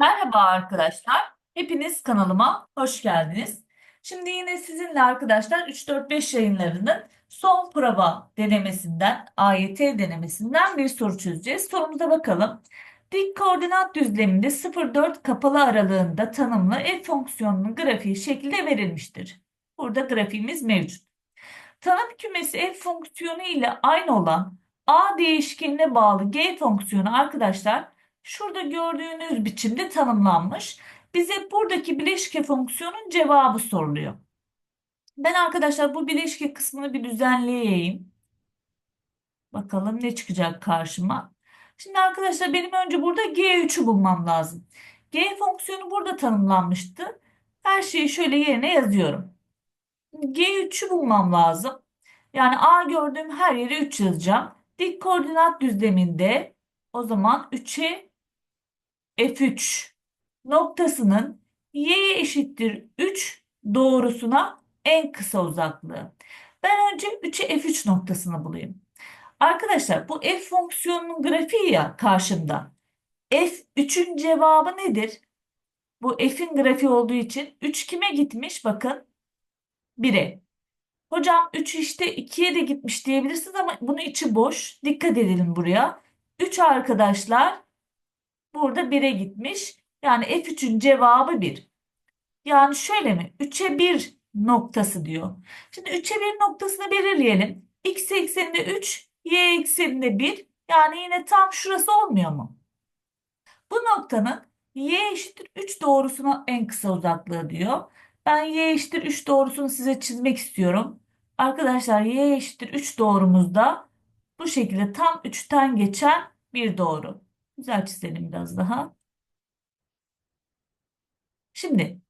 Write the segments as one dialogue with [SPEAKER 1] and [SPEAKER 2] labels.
[SPEAKER 1] Merhaba arkadaşlar. Hepiniz kanalıma hoş geldiniz. Şimdi yine sizinle arkadaşlar 3-4-5 yayınlarının son prova denemesinden, AYT denemesinden bir soru çözeceğiz. Sorumuza bakalım. Dik koordinat düzleminde 0-4 kapalı aralığında tanımlı f fonksiyonunun grafiği şekilde verilmiştir. Burada grafiğimiz mevcut. Tanım kümesi f fonksiyonu ile aynı olan a değişkenine bağlı g fonksiyonu arkadaşlar şurada gördüğünüz biçimde tanımlanmış. Bize buradaki bileşke fonksiyonun cevabı soruluyor. Ben arkadaşlar bu bileşke kısmını bir düzenleyeyim. Bakalım ne çıkacak karşıma. Şimdi arkadaşlar benim önce burada G3'ü bulmam lazım. G fonksiyonu burada tanımlanmıştı. Her şeyi şöyle yerine yazıyorum. G3'ü bulmam lazım. Yani A gördüğüm her yere 3 yazacağım. Dik koordinat düzleminde o zaman 3'e F3 noktasının y eşittir 3 doğrusuna en kısa uzaklığı. Ben önce 3'e F3 noktasını bulayım. Arkadaşlar bu f fonksiyonunun grafiği ya karşımda. F3'ün cevabı nedir? Bu f'in grafiği olduğu için 3 kime gitmiş? Bakın 1'e. Hocam 3 işte 2'ye de gitmiş diyebilirsiniz ama bunun içi boş. Dikkat edelim buraya. 3 arkadaşlar burada 1'e gitmiş. Yani F3'ün cevabı 1. Yani şöyle mi? 3'e 1 noktası diyor. Şimdi 3'e 1 noktasını belirleyelim. X ekseninde 3, Y ekseninde 1. Yani yine tam şurası olmuyor mu? Bu noktanın Y eşittir 3 doğrusuna en kısa uzaklığı diyor. Ben Y eşittir 3 doğrusunu size çizmek istiyorum. Arkadaşlar Y eşittir 3 doğrumuzda bu şekilde tam 3'ten geçen bir doğru. Güzel çizelim biraz daha. Şimdi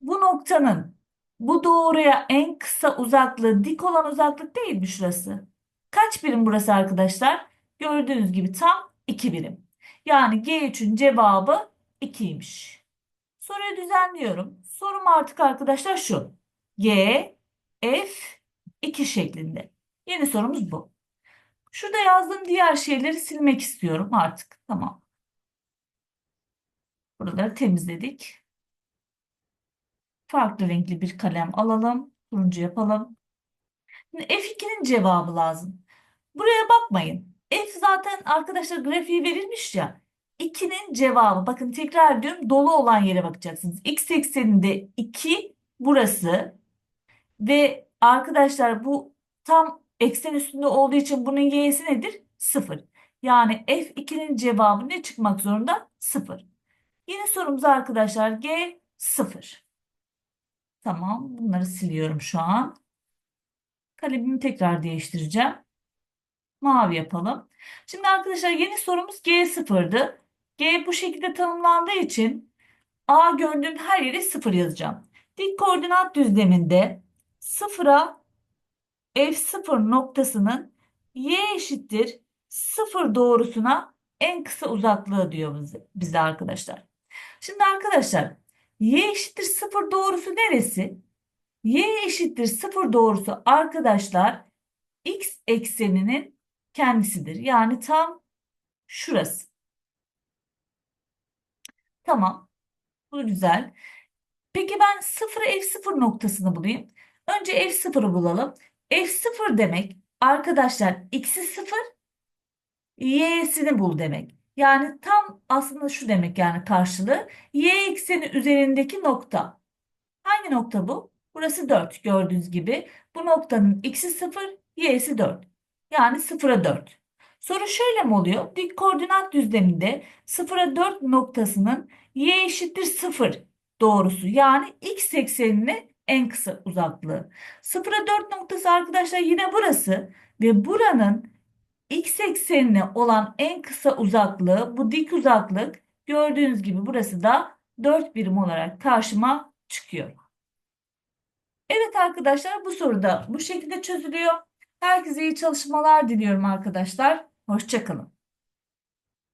[SPEAKER 1] bu noktanın bu doğruya en kısa uzaklığı dik olan uzaklık değil mi şurası? Kaç birim burası arkadaşlar? Gördüğünüz gibi tam 2 birim. Yani G3'ün cevabı 2'ymiş. Soruyu düzenliyorum. Sorum artık arkadaşlar şu. G, F, 2 şeklinde. Yeni sorumuz bu. Şurada yazdığım diğer şeyleri silmek istiyorum artık. Tamam. Buraları temizledik. Farklı renkli bir kalem alalım. Turuncu yapalım. Şimdi F2'nin cevabı lazım. Buraya bakmayın. F zaten arkadaşlar grafiği verilmiş ya. 2'nin cevabı. Bakın tekrar diyorum dolu olan yere bakacaksınız. X ekseninde 2 burası. Ve arkadaşlar bu tam eksen üstünde olduğu için bunun y'si nedir? 0. Yani F2'nin cevabı ne çıkmak zorunda? 0. Yeni sorumuz arkadaşlar G 0. Tamam bunları siliyorum şu an. Kalemimi tekrar değiştireceğim. Mavi yapalım. Şimdi arkadaşlar yeni sorumuz G0'dı. G bu şekilde tanımlandığı için A gördüğüm her yere 0 yazacağım. Dik koordinat düzleminde 0'a F0 noktasının Y eşittir 0 doğrusuna en kısa uzaklığı diyor bize, bize arkadaşlar. Şimdi arkadaşlar Y eşittir 0 doğrusu neresi? Y eşittir 0 doğrusu arkadaşlar X ekseninin kendisidir. Yani tam şurası. Tamam. Bu güzel. Peki ben 0 F0 noktasını bulayım. Önce F0'ı bulalım. F0 demek arkadaşlar x'i 0 y'sini bul demek. Yani tam aslında şu demek yani karşılığı y ekseni üzerindeki nokta. Hangi nokta bu? Burası 4 gördüğünüz gibi. Bu noktanın x'i 0, y'si 4. Yani 0'a 4. Soru şöyle mi oluyor? Dik koordinat düzleminde 0'a 4 noktasının y eşittir 0 doğrusu. Yani x eksenine en kısa uzaklığı. 0'a 4 noktası arkadaşlar yine burası. Ve buranın x eksenine olan en kısa uzaklığı bu dik uzaklık gördüğünüz gibi burası da 4 birim olarak karşıma çıkıyor. Evet arkadaşlar bu soruda bu şekilde çözülüyor. Herkese iyi çalışmalar diliyorum arkadaşlar. Hoşçakalın.